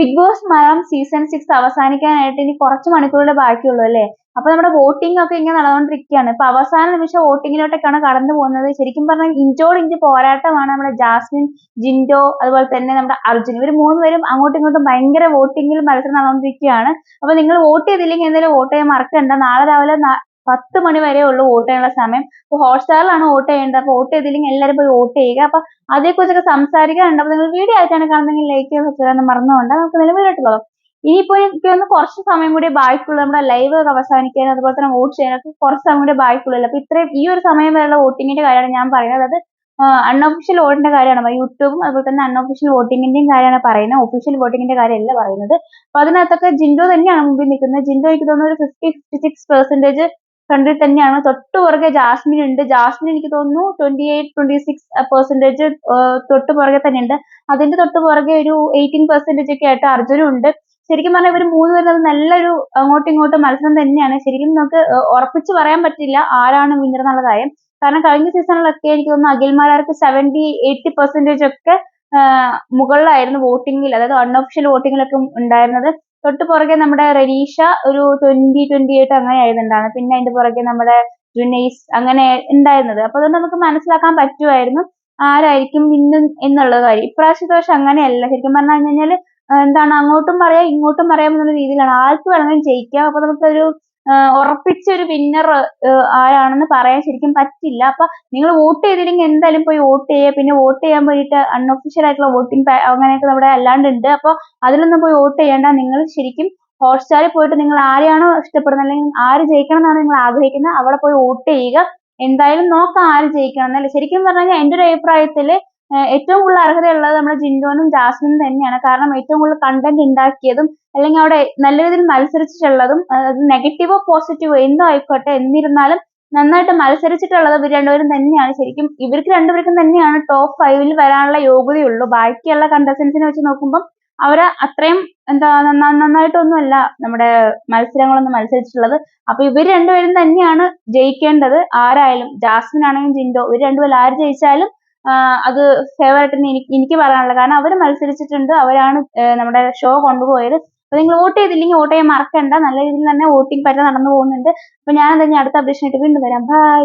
Bigg Boss Malayalam season six അവസാനിക്കാനായിട്ട് ഇനി കുറച്ച് മണിക്കൂറുകളെ ബാക്കിയുള്ളൂ അല്ലേ? അപ്പൊ നമ്മുടെ വോട്ടിംഗ് ഒക്കെ ഇങ്ങനെ നടന്നുകൊണ്ടിരിക്കുകയാണ്. ഇപ്പൊ അവസാന നിമിഷം വോട്ടിങ്ങിലോട്ടൊക്കെയാണ് കടന്നു പോകുന്നത്. ശരിക്കും പറഞ്ഞാൽ ഇഞ്ചോട് ഇഞ്ച് പോരാട്ടമാണ് നമ്മുടെ ജാസ്മിൻ ജിൻഡോ അതുപോലെ തന്നെ നമ്മുടെ അർജുൻ. ഇവർ മൂന്നുപേരും അങ്ങോട്ടും ഇങ്ങോട്ടും ഭയങ്കര വോട്ടിങ്ങിൽ മത്സരം നടന്നുകൊണ്ടിരിക്കുകയാണ്. അപ്പൊ നിങ്ങൾ വോട്ട് ചെയ്തില്ലെങ്കിൽ എന്തായാലും വോട്ട് ചെയ്യാൻ മറക്കണ്ട. നാളെ രാവിലെ പത്ത് മണി വരെ ഉള്ളൂ വോട്ട് ചെയ്യാനുള്ള സമയം. അപ്പൊ ഹോട്ട്സ്റ്റാറിലാണ് വോട്ട് ചെയ്യേണ്ടത്. അപ്പൊ വോട്ട് ചെയ്തില്ലെങ്കിൽ എല്ലാവരും പോയി വോട്ട് ചെയ്യുക. അപ്പൊ അതേക്കുറിച്ചൊക്കെ സംസാരിക്കാനുണ്ട്. അപ്പൊ നിങ്ങൾ വീഡിയോ ആയിട്ടാണ് കാണുന്നതെങ്കിൽ ലൈക്ക് ചെയ്യാൻ സബ്സ്ക്രൈബ് മറന്നുകൊണ്ട് നമുക്ക് വീഡിയോട്ട് പോകാം. ഇനിയിപ്പോ എനിക്ക് ഒന്ന് കുറച്ച് സമയം കൂടി ബാക്കിയുള്ളൂ. നമ്മുടെ ലൈവ് അവസാനിക്കാനും അതുപോലെ തന്നെ വോട്ട് ചെയ്യാനൊക്കെ കുറച്ച് സമയം കൂടി ബാക്കിയുള്ളൂ. അപ്പൊ ഇത്രയും ഈ ഒരു സമയം വരെയുള്ള വോട്ടിങ്ങിന്റെ കാര്യമാണ് ഞാൻ പറയുന്നത്. അത് അൺഒഫീഷ്യൽ വോട്ടിന്റെ കാര്യമാണ്. യൂട്യൂബും അതുപോലെ തന്നെ അൺഒഫീഷ്യൽ വോട്ടിങ്ങിന്റെയും കാര്യമാണ് പറയുന്നത്. ഒഫീഷ്യൽ വോട്ടിങ്ങിന്റെ കാര്യമല്ല പറയുന്നത്. അപ്പൊ അതിനകത്തൊക്കെ ജിൻഡോ തന്നെയാണ് മുമ്പിൽ നിൽക്കുന്നത്. ജിൻഡോ എനിക്ക് തോന്നുന്നു ഒരു ഫിഫ്റ്റി ഫിഫ്റ്റി സിക്സ് പെർസെന്റേജ് ഫ്രണ്ടിൽ തന്നെയാണ്. തൊട്ട് പുറകെ ജാസ്മിൻ ഉണ്ട്. ജാസ്മിൻ എനിക്ക് തോന്നുന്നു twenty eight twenty six percentage തൊട്ട് പുറകെ തന്നെ ഉണ്ട് അതിന്റെ തൊട്ട് പുറകെ ഒരു എയ്റ്റീൻ പെർസെന്റേജ് ഒക്കെ ആയിട്ട് അർജുനും ഉണ്ട്. ശരിക്കും പറഞ്ഞാൽ ഇവർ മൂന്ന് പേരും നല്ലൊരു അങ്ങോട്ടും ഇങ്ങോട്ടും മത്സരം തന്നെയാണ്. ശരിക്കും നമുക്ക് ഉറപ്പിച്ച് പറയാൻ പറ്റില്ല ആരാണ് വിന്നർ എന്നുള്ള കാര്യം. കാരണം കഴിഞ്ഞ സീസണിലൊക്കെ എനിക്ക് തോന്നുന്നു അഖിൽമാരാർക്ക് സെവന്റി എയ്റ്റി പെർസെന്റേജ് ഒക്കെ മുകളിലായിരുന്നു വോട്ടിങ്ങിൽ. അതായത് അൺഒഫീഷ്യൽ വോട്ടിങ്ങിലൊക്കെ ഉണ്ടായിരുന്നത്. തൊട്ട് പുറകെ നമ്മുടെ റനീഷ ഒരു ട്വന്റി ട്വന്റി എയ്റ്റ് അങ്ങനെ ആയിരുന്നുണ്ടാണ് പിന്നെ അതിന്റെ പുറകെ നമ്മുടെ ജുനൈസ് അങ്ങനെ ഉണ്ടായിരുന്നത്. അപ്പൊ അതുകൊണ്ട് നമുക്ക് മനസ്സിലാക്കാൻ പറ്റുമായിരുന്നു ആരായിരിക്കും ഇന്നും എന്നുള്ള കാര്യം. ഇപ്രാവശ്യത്തെ പക്ഷെ അങ്ങനെയല്ല. ശരിക്കും പറഞ്ഞു കഴിഞ്ഞാൽ എന്താണ് അങ്ങോട്ടും പറയാം ഇങ്ങോട്ടും പറയാം എന്നുള്ള രീതിയിലാണ്. ആർക്ക് വേണമെങ്കിലും ജയിക്കാം. അപ്പൊ നമുക്കൊരു ഉറപ്പിച്ച ഒരു വിന്നർ ആരാണെന്ന് പറയാൻ ശരിക്കും പറ്റില്ല. അപ്പൊ നിങ്ങൾ വോട്ട് ചെയ്തില്ലെങ്കിൽ എന്തായാലും പോയി വോട്ട് ചെയ്യുക. പിന്നെ വോട്ട് ചെയ്യാൻ വേണ്ടിയിട്ട് അൺഒഫീഷ്യൽ ആയിട്ടുള്ള വോട്ടിംഗ് അങ്ങനെയൊക്കെ അല്ലാണ്ട് ഉണ്ട് അപ്പൊ അതിലൊന്നും പോയി വോട്ട് ചെയ്യേണ്ട. നിങ്ങൾ ശരിക്കും ഹോട്ട്സ്റ്റാറിൽ പോയിട്ട് നിങ്ങൾ ആരെയാണോ ഇഷ്ടപ്പെടുന്നത്? അല്ലെങ്കിൽ ആര് ജയിക്കണം എന്നാണ് നിങ്ങൾ ആഗ്രഹിക്കുന്നത്? അവിടെ പോയി വോട്ട് ചെയ്യുക. എന്തായാലും നോക്കാം ആര് ജയിക്കണം എന്നല്ലേ. ശരിക്കും പറഞ്ഞാൽ എന്റെ ഒരു അഭിപ്രായത്തിൽ ഏറ്റവും കൂടുതൽ അർഹതയുള്ളത് നമ്മുടെ ജിൻഡോനും ജാസ്മിനും തന്നെയാണ്. കാരണം ഏറ്റവും കൂടുതൽ കണ്ടന്റ് ഉണ്ടാക്കിയതും അല്ലെങ്കിൽ അവിടെ നല്ല രീതിയിൽ മത്സരിച്ചിട്ടുള്ളതും അത് നെഗറ്റീവോ പോസിറ്റീവോ എന്തോ ആയിക്കോട്ടെ എന്നിരുന്നാലും നന്നായിട്ട് മത്സരിച്ചിട്ടുള്ളത് ഇവർ രണ്ടുപേരും തന്നെയാണ്. ശരിക്കും ഇവർക്ക് രണ്ടുപേർക്കും തന്നെയാണ് ടോപ്പ് ഫൈവിൽ വരാനുള്ള യോഗ്യതയുള്ളൂ. ബാക്കിയുള്ള കണ്ടസ്റ്റൻസിനെ വെച്ച് നോക്കുമ്പോൾ അവർ അത്രയും എന്താ നന്നായിട്ടൊന്നുമല്ല നമ്മുടെ മത്സരങ്ങളൊന്നും മത്സരിച്ചിട്ടുള്ളത്. അപ്പൊ ഇവർ രണ്ടുപേരും തന്നെയാണ് ജയിക്കേണ്ടത്. ആരായാലും ജാസ്മിൻ ആണെങ്കിലും ജിൻഡോ ഇവർ രണ്ടുപേരും ആര് ജയിച്ചാലും അത് ഫേവറേറ്റ് എന്ന് എനിക്ക് എനിക്ക് പറയാനുള്ളത്. കാരണം അവർ മത്സരിച്ചിട്ടുണ്ട് അവരാണ് നമ്മുടെ ഷോ കൊണ്ടുപോയത്. അപ്പൊ നിങ്ങൾ വോട്ട് ചെയ്തില്ലെങ്കിൽ വോട്ട് ചെയ്യാൻ മറക്കണ്ട. നല്ല രീതിയിൽ തന്നെ വോട്ടിംഗ് പറ്റ നടന്നു പോകുന്നുണ്ട്. അപ്പൊ ഞാൻ തന്നെ അടുത്ത അപ്ഡേഷൻ ആയിട്ട് വീണ്ടും വരാം. ബൈ